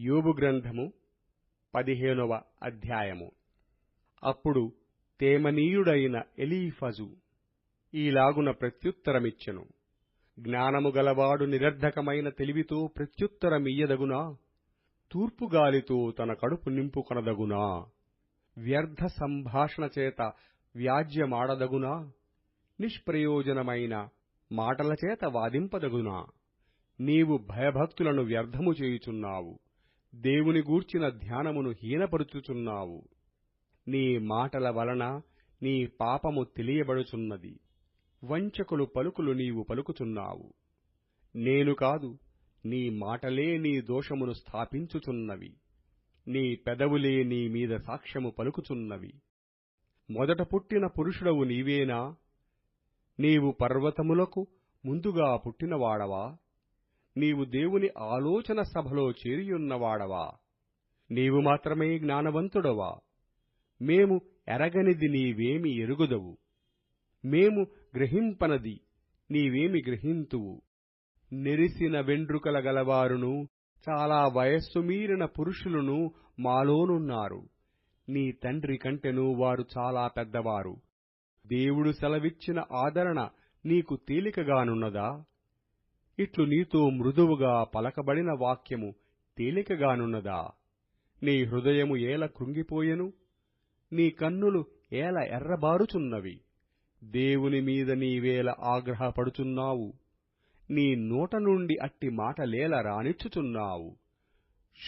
యోబు గ్రంథము పదిహేనవ అధ్యాయము. అప్పుడు తేమనీయుడైన ఎలీఫజు ఈలాగున ప్రత్యుత్తరమిచ్చెను. జ్ఞానము గలవాడు నిరర్ధకమైన తెలివితో ప్రత్యుత్తరమియ్యదగునా? తూర్పుగాలితో తన కడుపు నింపుకొనదగునా వ్యర్థ సంభాషణ చేత వ్యాజ్యమాడదగునా? నిష్ప్రయోజనమైన మాటల చేత వాదింపదగునా? నీవు భయభక్తులను వ్యర్థము చేయుచున్నావు. దేవుని గూర్చిన ధ్యానమును హీనపరుచుచున్నావు. నీ మాటల వలన నీ పాపము తెలియబడుచున్నది. వంచకులు పలుకులు నీవు పలుకుచున్నావు. నేను కాదు నీ మాటలే నీ దోషమును స్థాపించుచున్నవి. నీ పెదవులే నీ మీద సాక్ష్యము పలుకుచున్నవి. మొదట పుట్టిన పురుషుడవు నీవేనా? నీవు పర్వతములకు ముందుగా పుట్టినవాడవా? నీవు దేవుని ఆలోచన సభలో చేరియున్నవాడవా? నీవు మాత్రమే జ్ఞానవంతుడవా? మేము ఎరగనిది నీవేమి ఎరుగుదవు. మేము గ్రహింపనది నీవేమి గ్రహింతువు. నెరిసిన వెండ్రుకల గలవారును చాలా వయస్సు మీరిన పురుషులను మాలోనున్నారు. నీ తండ్రి కంటెను వారు చాలా పెద్దవారు. దేవుడు సెలవిచ్చిన ఆదరణ నీకు తేలికగానున్నదా? ఇట్లు నీతో మృదువుగా పలకబడిన వాక్యము తేలికగానున్నదా? నీ హృదయము ఏల కృంగిపోయెను? నీ కన్నులు ఏల ఎర్రబారుచున్నవి? దేవుని మీద నీవేల ఆగ్రహపడుచున్నావు? నీ నోట నుండి అట్టి మాటలేల రానిచ్చుచున్నావు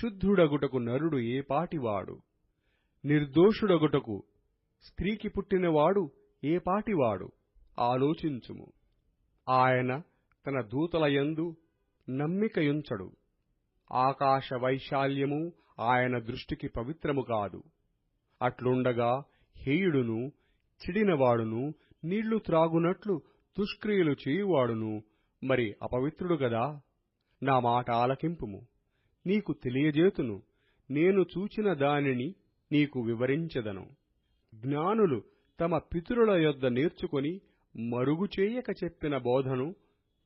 శుద్ధుడగుటకు నరుడు ఏపాటివాడు నిర్దోషుడగుటకు స్త్రీకి పుట్టినవాడు ఏపాటివాడు ఆలోచించుము. ఆయన తన దూతలయందు నమ్మికయుంచడు. ఆకాశ వైశాల్యము ఆయన దృష్టికి పవిత్రము కాదు. అట్లుండగా హేయుడును చిడినవాడును నీళ్ళు త్రాగునట్లు దుష్క్రియలు చేయువాడును మరి అపవిత్రుడు గదా? నా మాట ఆలకింపుము. నీకు తెలియజేతును. నేను చూచిన దానిని నీకు వివరించెదను. జ్ఞానులు తమ పితరుల యొద్ద నేర్చుకొని మరుగు చేయక చెప్పిన బోధను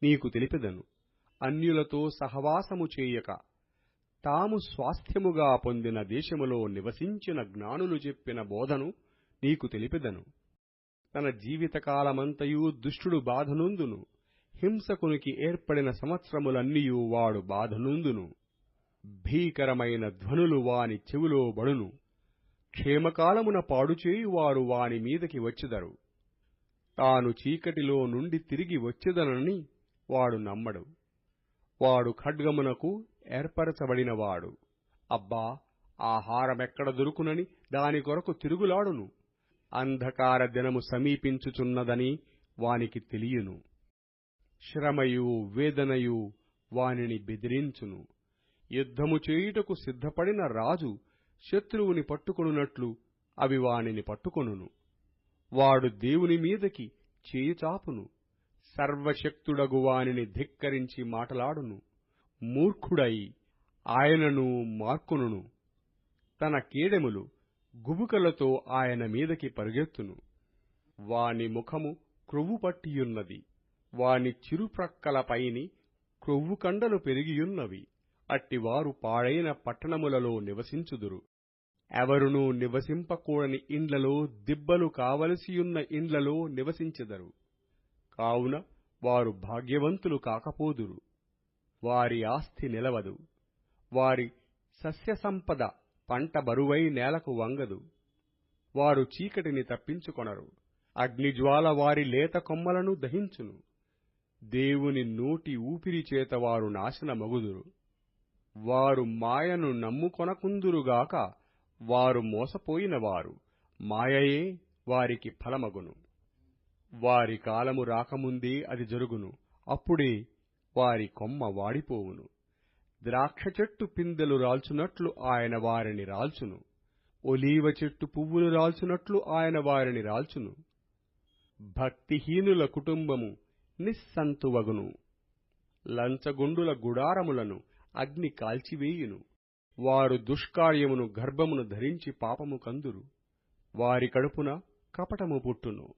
నీకు తెలిపెదను. అన్యులతో సహవాసము చేయక తాము స్వాస్థ్యముగా పొందిన దేశములో నివసించిన జ్ఞానులు చెప్పిన బోధను నీకు తెలిపెదను. తన జీవితకాలమంతయు దుష్టుడు బాధనుందును. హింసకునికి ఏర్పడిన సంవత్సరములన్నీయు వాడు బాధనుందును. భీకరమైన ధ్వనులు వాని చెవిలో బడును. క్షేమకాలమున పాడుచేయువారు వాని మీదకి వచ్చెదరు. తాను చీకటిలో నుండి తిరిగి వచ్చెదనని వాడు నమ్మడు. వాడు ఖడ్గమునకు ఏర్పరచబడినవాడు. అబ్బా ఆహారమెక్కడ దొరుకునని దాని కొరకు తిరుగులాడును. అంధకార దినము సమీపించుచున్నదని వానికి తెలియను. శ్రమయు వేదనయు వానిని బెదిరించును. యుద్ధము చేయుటకు సిద్ధపడిన రాజు శత్రువుని పట్టుకొనున్నట్లు అవి వానిని పట్టుకొనును. వాడు దేవుని మీదకి చేయుచాపును సర్వశక్తుడగు వానిని ధిక్కరించి మాటలాడును. మూర్ఖుడై ఆయనను మార్కొనును. తన కీడెములు గుబుకలతో ఆయన మీదకి పరిగెత్తును. వాని ముఖము క్రొవ్వు పట్టియున్నది. వాని చిరుప్రక్కలపైని క్రొవ్వు కండలు పెరిగియున్నవి. అట్టివారు పాడైన పట్టణములలో నివసించుదురు. ఎవరునూ నివసింపకూడని ఇండ్లలో దిబ్బలు కావలసియున్న ఇండ్లలో నివసించెదరు. కావున వారు భాగ్యవంతులు కాకపోదురు. వారి ఆస్తి నిలవదు. వారి సస్యసంపద పంట బరువై నేలకు వంగదు. వారు చీకటిని తప్పించుకొనరు. అగ్నిజ్వాల వారి లేత కొమ్మలను దహించును. దేవుని నోటి ఊపిరి చేత వారు నాశనమగుదురు. వారు మాయను నమ్ముకొనకుందురుగాక వారు మోసపోయినవారు. మాయయే వారికి ఫలమగును. వారి కాలము రాకముందే అది జరుగును. అప్పుడే వారి కొమ్మ వాడిపోవును. ద్రాక్ష చెట్టు పిందెలు రాల్చునట్లు ఆయన వారిని రాల్చును. ఒలీవ చెట్టు పువ్వులు రాల్చునట్లు ఆయన వారిని రాల్చును. భక్తిహీనుల కుటుంబము నిస్సంతువగును. లంచగొండుల గుడారములను అగ్ని కాల్చివేయును. వారు దుష్కార్యమును గర్భమును ధరించి పాపము కందురు. వారి కడుపున కపటము పుట్టును.